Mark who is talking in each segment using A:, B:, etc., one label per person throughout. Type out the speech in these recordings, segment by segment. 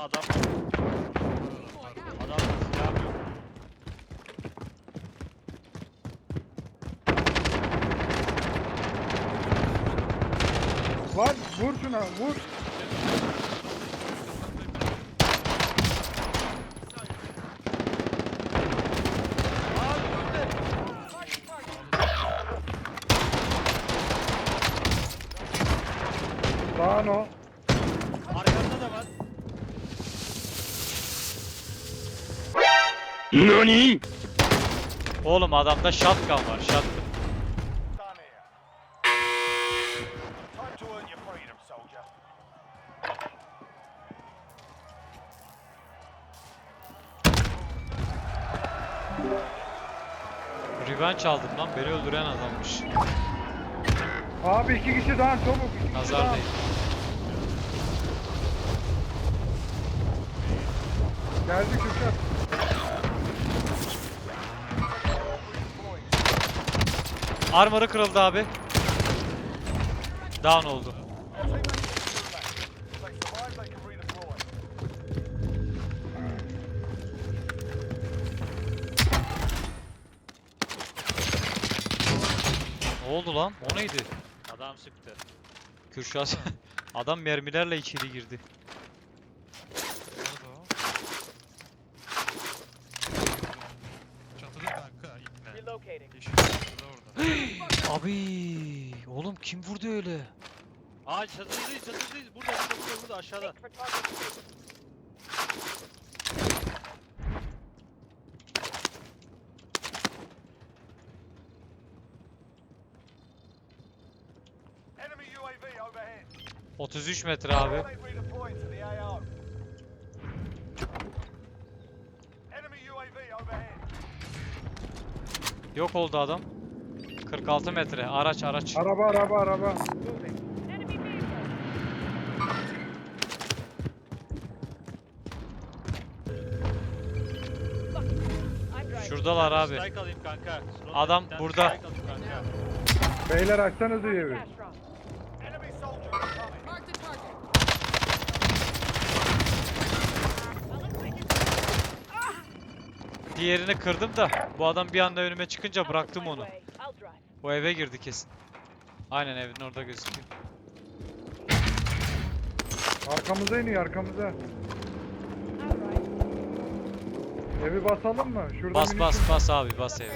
A: Aha adam. Adam
B: silah yok.
A: Lan vur
B: şuna vur. Lan o.
C: 何
D: Oğlum adamda shotgun var shotgun. Revenge aldım lan beni öldüren adammış.
A: Abi iki kişi daha çabuk. iki kişi
D: Nazar
A: daha.
D: değil.
A: Geldi Kürşat.
D: Armor'ı kırıldı abi. Down oldu. Ne oldu lan? O neydi?
B: Adam sıktı.
D: Kürşat. Adam mermilerle içeri girdi.
E: Nerede o? Çatıda kanka ipne.
F: Relocating.
E: Yeşil çatıda orada.
D: Abi, oğlum kim vurdu öyle?
B: Aa çatıdayız çatıdayız. Burada burada burada, burada aşağıda.
G: Enemy UAV overhead.
D: 33 metre abi. Yok oldu adam. 46 metre. Araç araç.
A: Araba araba araba.
D: Şuradalar abi.
B: Strike alayım kanka. Slot
D: Adam
B: bir tane
D: burada.
B: strike alayım kanka.
A: Beyler açsanız iyi evi.
D: Diğerini kırdım da bu adam bir anda önüme çıkınca bıraktım onu. O eve girdi kesin. Aynen evin orada gözüküyor.
A: Arkamıza iniyor arkamıza. Evi basalım mı? Şurada
D: Bas
A: minik-
D: bas bas abi bas evi.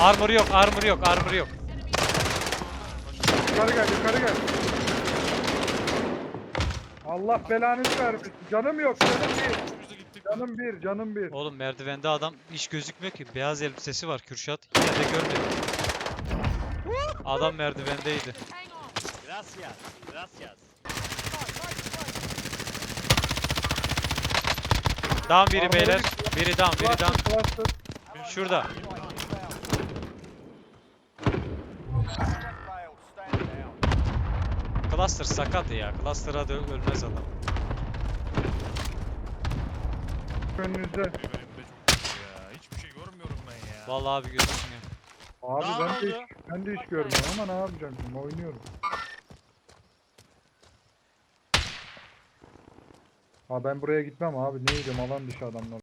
D: Armor yok, armor yok, armor yok.
A: Yukarı gel yukarı gel. Allah belanızı vermesin. Canım yok canım bir.
E: Biz de gittik.
A: Canım bir canım bir.
D: Oğlum merdivende adam hiç gözükmüyor ki. Beyaz elbisesi var Kürşat. Yine de görmedim. Adam merdivendeydi.
F: Hang on.
B: Gracias. Gracias.
D: Down biri beyler. Biri down, biri
A: Cluster,
D: down.
A: cluster.
D: Şurada. Cluster sakat ya. Cluster'a da ölmez adam.
A: Önünüzde.
E: Çok kötü ya. Hiçbir şey görmüyorum ben ya.
D: Vallahi abi gözükmüyor.
A: Abi
B: Daha
A: ben de,
B: oldu?
A: hiç, ben de hiç görmüyorum ama ne yapacağım şimdi oynuyorum. Ha ben buraya gitmem abi ne yiyeceğim alan dışı adamlar.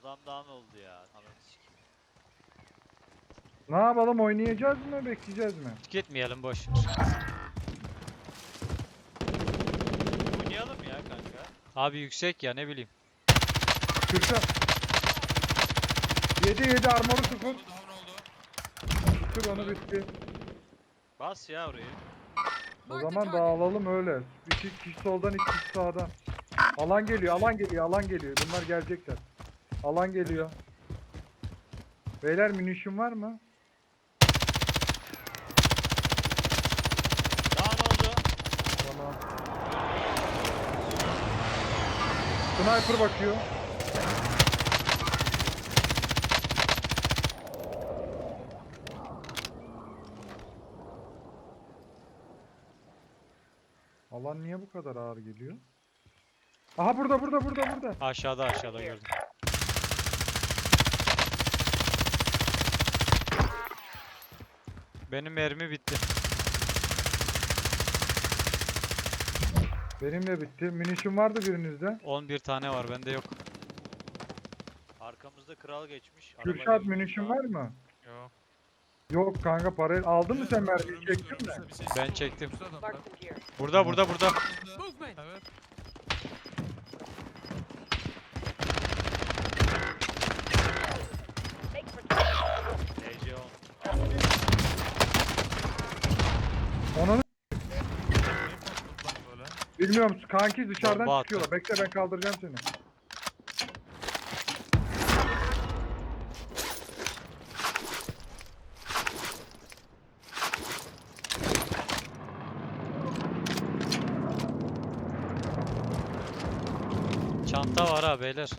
B: Adam down oldu ya. Ananı sikeyim.
A: Ne yapalım oynayacağız mı bekleyeceğiz mi?
D: Gitmeyelim boş. ver.
B: Oynayalım ya kanka.
D: Abi yüksek ya ne bileyim.
A: Kürşat. 7 7 armoru
E: oldu.
A: Sıfır onu bitti.
B: Bas ya orayı.
A: O zaman dağılalım öyle. İki kişi soldan iki kişi sağdan. Alan geliyor alan geliyor alan geliyor. Bunlar gelecekler. Alan geliyor. Beyler munition var mı?
B: Down oldu.
A: Tamam. Sniper bakıyor. Alan niye bu kadar ağır geliyor? Aha burada burada burada burada.
D: Aşağıda aşağıda gördüm. Benim mermi bitti.
A: Benim de bitti. Munition vardı birinizde.
D: 11 tane var bende yok.
B: Arkamızda kral geçmiş. araba
A: Kürşat
B: geçmiş.
A: munition var mı?
E: Yok.
A: Yok kanka parayı aldın mı sen mermiyi çektin mi?
D: Ben çektim.
F: Mark them here.
D: Burada burada burada.
E: Evet.
F: Make for
B: DC 10.
A: Onu
E: Niye patladı lan böyle?
A: Bilmiyorum kanki dışarıdan
D: Bomba attı.
A: çıkıyorlar. Bekle ben kaldıracağım seni.
D: Çanta var ha beyler.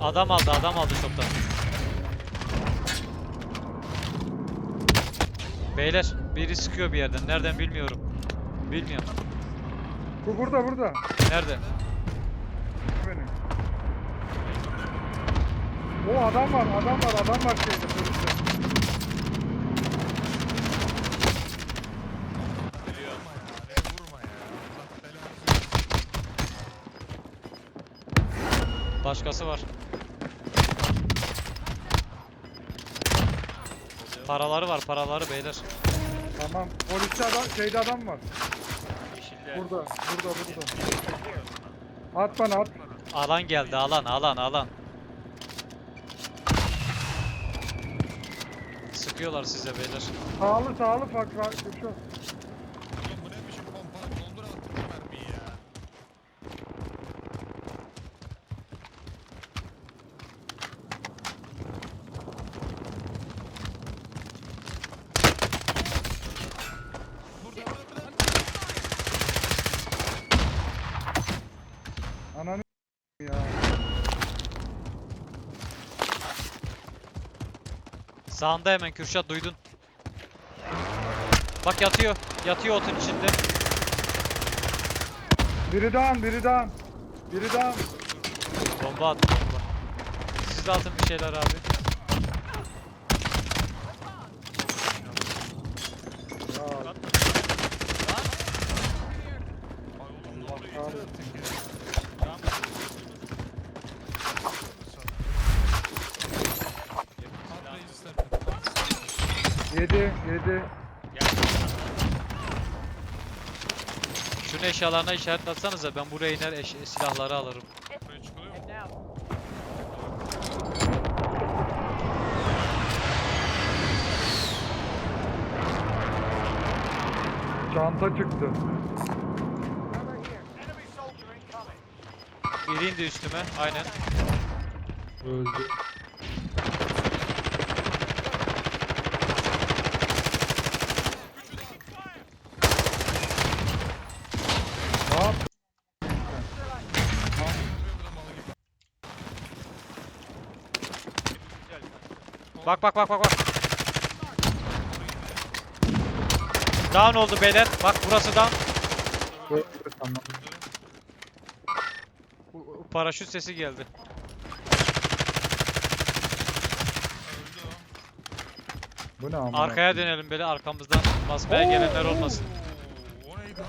D: Adam aldı adam aldı şoptan. Beyler biri sıkıyor bir yerden. Nereden bilmiyorum. Bilmiyorum.
A: Bu burada burada.
D: Nerede?
A: Benim. O adam var adam var adam var şeyde poliste.
E: Beni vurma ya. Beni vurma ya. Allah belanı versin.
D: Başkası var. Paraları var paraları beyler.
A: Tamam poliste adam şeyde adam var.
B: Yeşilde.
A: Burada burada burada. At bana at.
D: Alan geldi alan alan alan. Sıkıyorlar size beyler.
A: Sağlı sağlı fak fak şu.
E: Oğlum bu ne biçim pompa? Doldur attın bu mermiyi ya. Burada burada burada.
A: Ananı ya.
D: Sağında hemen Kürşat duydun. Bak yatıyor. Yatıyor otun içinde.
A: Biri down biri down. Biri down.
D: Bomba attı bomba. Siz de atın bir şeyler abi.
A: Ya
E: Ay oğlum ne oluyor?
A: Abi.
E: Yeter artık ya.
B: Tamam.
E: At reis istersen.
A: Yedi yedi.
D: Şunu eşyalarına işaret atsanıza ben buraya iner eş- silahları alırım.
E: Buraya çıkılıyor mu?
A: Çanta çıktı.
D: Biri indi üstüme. Aynen.
A: Öldü. Ne yaptın?
E: Yapıyor bu da malı gibi.
B: Güzel.
D: Bak bak bak bak bak. Down oldu beyler. Bak burası down.
A: Tamam.
D: Bu Paraşüt sesi geldi.
E: Öldü o.
A: Bu ne amına?
D: Arkaya dönelim böyle arkamızdan basmaya gelenler olmasın.
E: O neydi?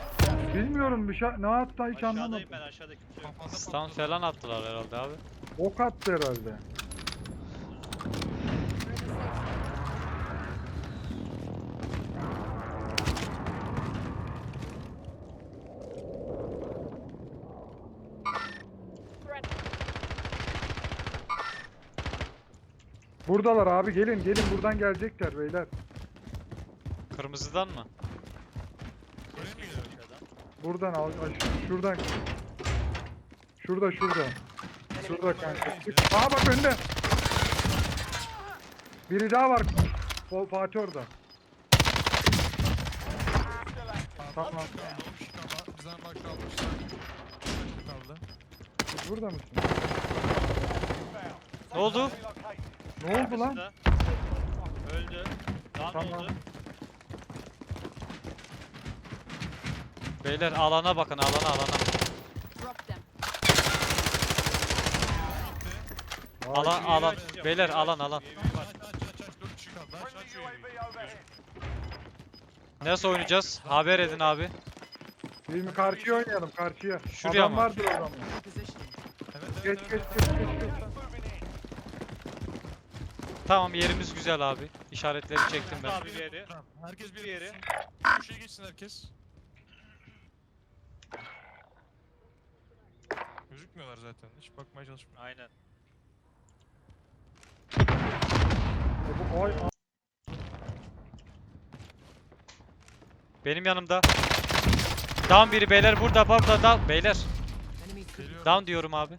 A: Bilmiyorum bir şey ne attı hiç
B: Aşağıdayım
A: anlamadım.
B: ben aşağıda kimse yok.
E: Kafanda
D: Stun falan attılar herhalde abi.
A: Ok attı herhalde. Buradalar abi gelin gelin buradan gelecekler beyler.
D: Kırmızıdan mı?
E: Gidiyor?
B: Aşağıdan.
A: Buradan al aş- şuradan. Şurada şurada. Şurada kanka. Aa bak önde. Biri daha var. O Fatih orada. Tamam.
E: Bizden kaldı.
A: Siz burada mısın?
D: Ne oldu?
A: Ne oldu lan?
B: Arkasında. Öldü. Down
A: Tamam.
B: oldu.
D: Beyler alana bakın alana alana.
F: Drop them.
A: Vay,
D: Alan alan. Beyler alan alan.
B: UAV var.
E: Aç aç aç aç. Dört kişi kaldı. Aç aç
G: Friendly
E: şu evi.
G: UAV overhead.
D: Nasıl oynayacağız? Haber edin abi.
A: Değil mi? Karşıya oynayalım karşıya.
D: Şuraya
A: Adam
D: mı?
A: vardır o zaman. Geç geç geç geç. geç.
D: Tamam yerimiz güzel abi. İşaretleri çektim ben.
B: Abi bir yeri.
E: Tamam. Herkes bir
B: yere.
E: Köşeye geçsin herkes. Gözükmüyorlar zaten. Hiç bakmaya çalışmıyor.
B: Aynen.
A: A-
D: Benim yanımda. Down biri beyler burada burada down. Beyler down diyorum abi.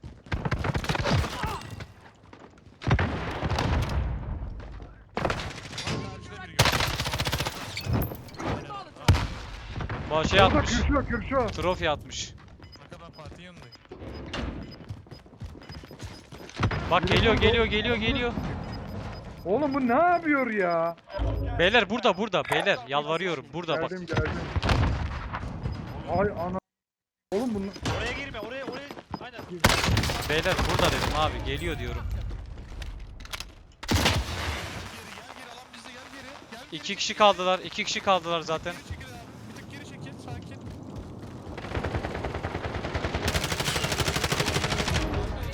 E: Haricinde biri gördüm.
D: Bu şey atmış.
A: Kürşo Kürşo.
D: Trofi atmış.
E: Arkadan Fatih'in yanındayım.
D: Bak geliyor geliyor geliyor geliyor.
A: Oğlum bu ne yapıyor ya?
D: Beyler burada burada beyler yalvarıyorum burada bak.
A: Geldim geldim. Ay ana. Oğlum bunu
B: Oraya girme oraya oraya. Aynen.
D: Beyler burada dedim abi geliyor diyorum. İki kişi kaldılar iki kişi kaldılar zaten.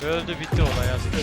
D: Öldü bitti olay yazık.